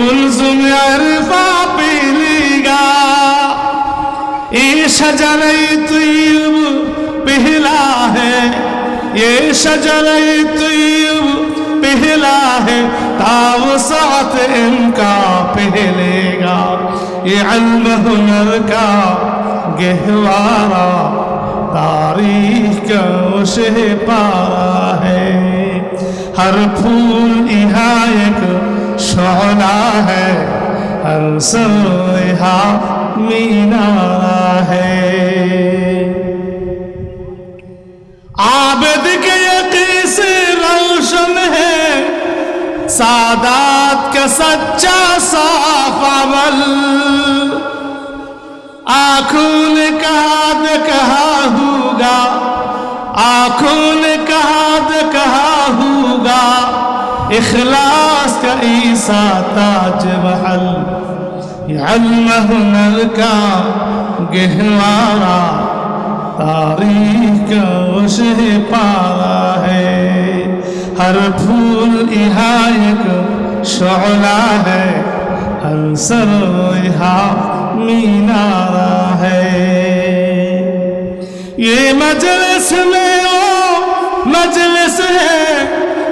কুলসুম আরফা পিলিগা یہ شجر طیب پہلا ہے یہ شجر طیب پہلا ہے تاو ساتھ ان کا پہلے گا یہ علم ہنر کا گہوارا تاریخ کا اسے پارا ہے ہر پھول سونا ہے، ہر سلحہ مینا ہے۔ عابد کے یقین سے روشن ہے، سادات کا سچا صاف عمل۔ آنکھوں نے کہا نہ کہا ہوگا۔ آنکھوں نے کہا نہ کہا ہوگا۔ اخلاص کا سا تاج بحل علم ہنر کا گہوارا تاریخ اس پارا ہے ہر پھول یہاں ایک شعلہ ہے ہر سر یہاں مینارا ہے یہ مجلس میں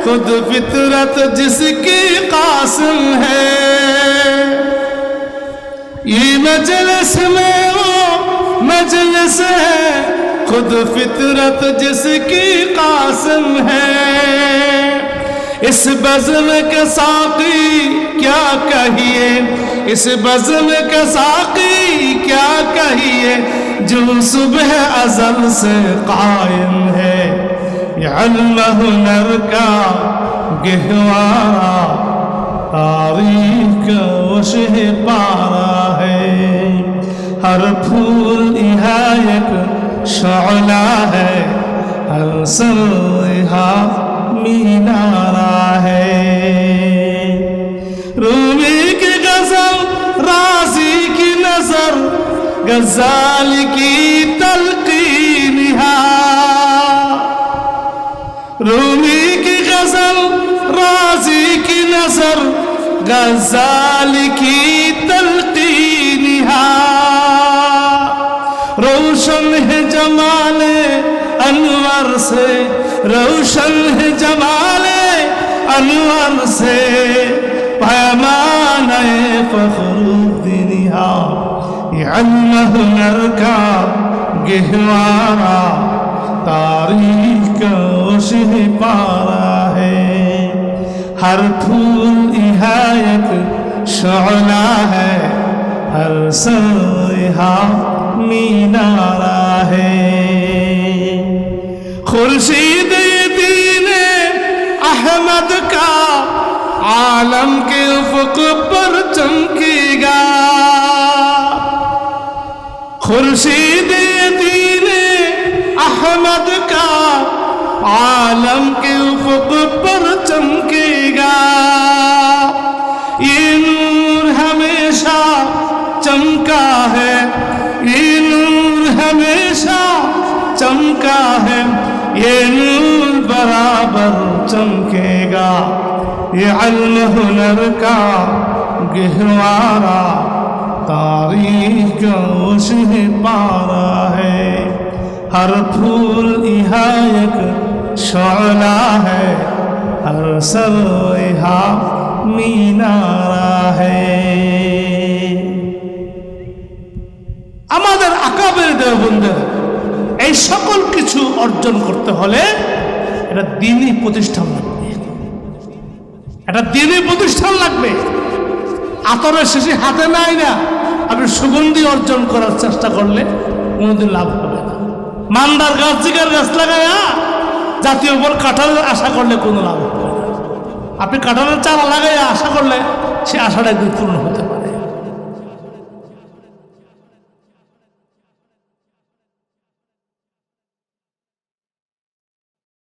خود فطرت جس کی قاسم ہے۔ یہ مجلس میں وہ مجلس ہے۔ خود فطرت جس کی قاسم ہے۔ اس بزم کے ساقی کیا کہیے؟ اس بزم کے ساقی کیا کہیے؟ جو صبح ازل سے قائم ہے۔ یا اللہ لڑکا گہوارا تاریخ وش پارا ہے ہر پھول یہاں ایک شعلہ ہے ہر سر یہاں مینارا ہے رومی کی غزل راضی کی نظر غزال کی تلقین یہاں রুমি কি গজল রাজি কি নজর গজাল কি তলকিনিহা রৌশন হে জমালে انور سے روشن ہے جمال انور سے پیمان فخر دنیا یہ المہ نر کا گہوارہ उसे पारा है हर फूल यहाँ एक शोला है हर सर यहाँ मीनारा है खुर्शीद दीन अहमद का आलम के उफक पर चमकेगा खुर्शीद दीन अहमद का عالم کے افق پر چمکے گا۔ یہ نور ہمیشہ چمکا ہے۔ یہ نور ہمیشہ چمکا ہے۔ یہ نور برابر چمکے گا۔ یہ علم ہنر کا گہوارا تاریخ گوش پارا ہے۔ ہر پھول ایک शोला है हर सर यहाँ मीनारा है আমাদের আকাবের দেবন্ধের এই সকল কিছু অর্জন করতে হলে এটা দিনই প্রতিষ্ঠান লাগবে একটা দিনই প্রতিষ্ঠান লাগবে আতরের শেষে হাতে নাই না আপনি সুগন্ধি অর্জন করার চেষ্টা করলে কোনোদিন লাভ হবে না মান্দার গাছ জিগার গাছ লাগায়া জাতীয় উপর কাঁঠালের আশা করলে কোনো লাভ হবে আপনি কাঁঠালের চারা লাগাইয়া আশা করলে সে আশাটা একদিন পূর্ণ হতে পারে।